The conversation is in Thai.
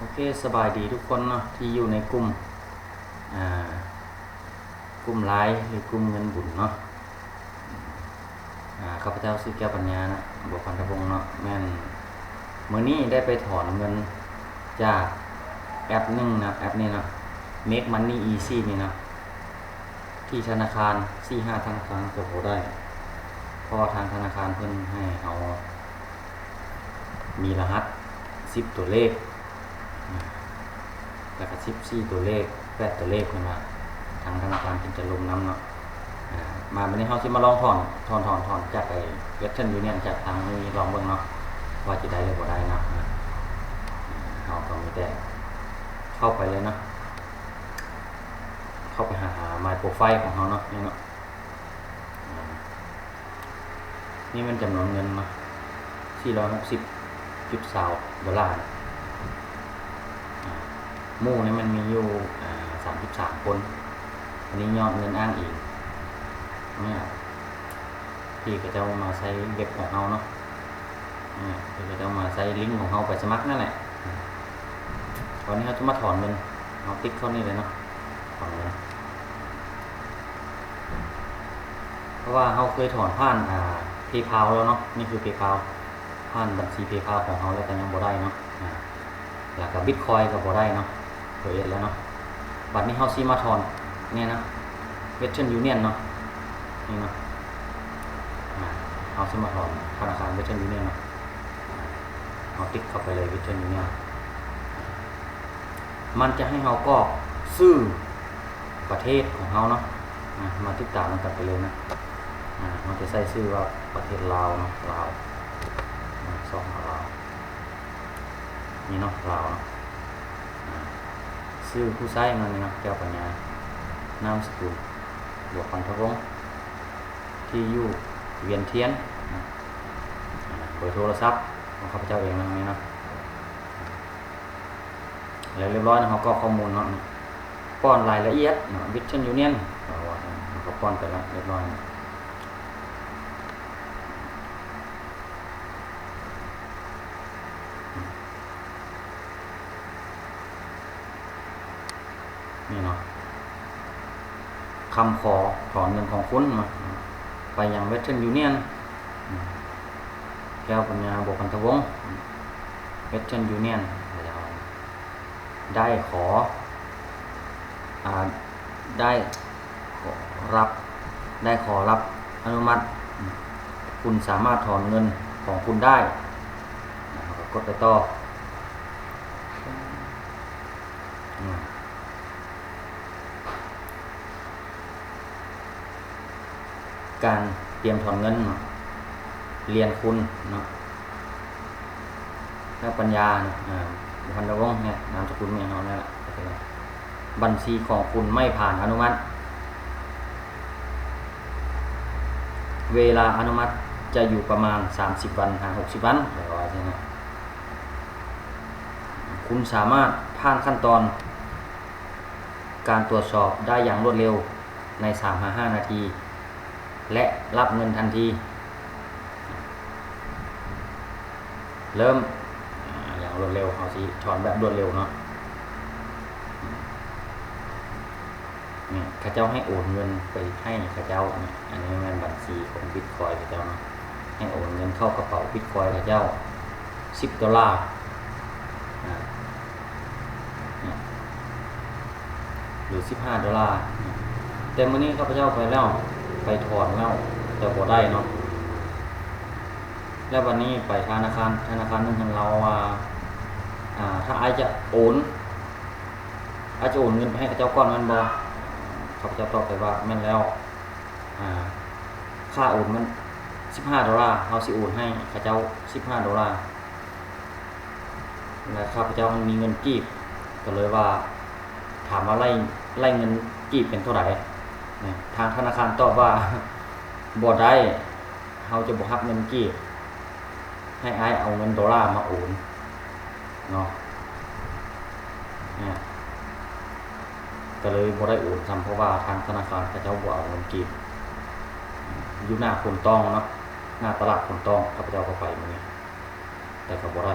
โอเคสบายดีทุกคนเนาะที่อยู่ในกลุ่มอ่ากลุ่มไลน์หรือกลุ่มเงินบุญเนาะอ่าข้าพเจ้าซื้อแก้วปัญญานะบอกพันธพงศ์เนาะแม่นเมื่อนี้ได้ไปถอนเงินจากแอปหนึ่งนะแอปนี้นะ Make Money Easy นี่นะที่ธนาคารสี่ห้าธนาคารก็โหได้พราะว่าทางธนาคารเพิ่นให้เอา มีรหัสสิบตัวเลข แล้วก็สิบสี่ตัวเลขแปดตัวเลขขึ้นมาทางธนาคารเป็นจะลงน้ำเนาะมาวันนี้เขาจะมาลองถอนถอนถอนถอนจากไอ้เวสเทิร์นยูเนียนจากทางนี้ลองเบิ่งเนาะว่าจะได้หรือบ่ได้เนาะอ่าเราก็มีแต่เข้าไปเลยเนาะเข้าไปหาหา My Profile ของเขาเนาะนี่เนาะนี่มันจำนวนเงินเนาะ460จุดสาวดอลลาร์ มู่นี่มันมีอยู่สามสิบสามคน อันนี้ยอดเงินอ้างอีกเนี่ยพี่ก็จะมาใช้เว็บของเราเนาะนี่พี่ก็จะมาใช้ลิงก์ของเราไปสมัครนั่นแหละตอนนี้เขาจะมาถอนเงินเอาติ๊กเข้านี่เลยเนาะถอนเงินเพราะว่าเขาเคยถอนผ่านอ่าเพย์พาแล้วเนาะนี่คือเพย์พาผ่านบัญชีเพย์พาของเขาแล้วแต่ยังบ่ได้เนาะแล้วก็บิตคอยก็บ่ได้เนาะ เคยเห็นแล้วเนาะบัตรนี้เฮาซีมาถอนเนี่ยนะเวสเทิร์นยูเนียนเนาะนี่เนาะเฮาซีมาถอนธนาคารเวสเทิร์นยูเนียนเนาะเอาติ๊กเข้าไปเลยเวสเทิร์นยูเนียนมันจะให้เฮากรอกชื่อประเทศของเฮาเนาะมาติดตามมันกันไปเลยนะมันจะใส่ชื่อว่าประเทศลาวเนาะลาวสองลาวนี่เนาะลาวเนาะ ชื่อผู้ใช้มันนี่เนาะแก้วปัญญานามสกุลบวกพันธวงศ์ที่อยู่เวียนเทียนเบอร์โทรศัพท์ของข้าพเจ้าเองนะนี้เนาะแล้วเรียบร้อยนะเขาก็ข้อมูลเนาะป้อนรายละเอียดเนาะบิทเชนยูเนียนเราว่าเราก็ป้อนไปแล้วเรียบร้อยนะ นี่เนาะคำขอถอนเงินของคุณมาไปยังเวสเทิร์นยูเนียนแก้วปัญญาบวกพันธวงศ์เวสเทิร์นยูเนียนได้ขออาได้ขอรับได้ขอรับอนุมัติ คุณสามารถถอนเงินของคุณได้กดไปต่อม การเตรียมถอนเงินเนาะเรียนคุณเนาะแล้วปัญญาเนี่ยอ่าพันธวงศ์เนี่ยนามสกุลเนี่ยเขาเนี่ยแหละบัญชีของคุณไม่ผ่านอนุมัติ เวลาอนุมัติจะอยู่ประมาณ 30 วันหา60 วันเดี๋ยวว่าใช่ไหมคุณสามารถผ่านขั้นตอน การตรวจสอบได้อย่างรวดเร็วใน 3-5นาที และรับเงินทันที เริ่มอย่างรวดเร็วเอาสิถอนแบบรวดเร็วเนาะเนี่ยข้าเจ้าให้โอนเงินไปให้ข้าเจ้าเนี่ยอันนี้มันบัญชีของบิตคอยข้าเจ้าเนาะให้โอนเงินเข้ากระเป๋าบิตคอยข้าเจ้าสิบดอลลาร์หรือสิบห้าดอลลาร์ แต่มื่อนี้ข้าพเจ้าไปแล้วไปถอนแล้วแต่บ่ได้เนาะแล้ววันนี้ไปธนาคารธนาคารนึงของเราว่าอ่าถ้าไอายจะโอนไอายจะโอนเงินไปให้กับเจ้าก้อนมันบ่ข้าพเจ้าตอบไปว่าแม่นแล้วอ่าค่าโอนมัน15ดอลลาร์เฮาสิโอนให้เขาเจ้า15ดอลลาร์แล้วข้าพเจ้ามันมีเงินกีบก็เลยว่า ถามว่าไล่ไล่เงินกีบเป็นเท่าไหร่ ทางธนาคารตอบว่าบ่ได้เขาจะบ่รับเงินกีบให้อายเอาเงินดอลลาร์มาโอนเนาะเนี่ยก็เลยบ่ได้โอนซ้ำเพราะว่าทางธนาคารเขาเจ้าบ่เอาเงินกีบอยู่หน้าคนต้องเนาะหน้าตลาดคนต้องข้าพเจ้าก็ไปมื้อนี้แต่ก็บ่ได้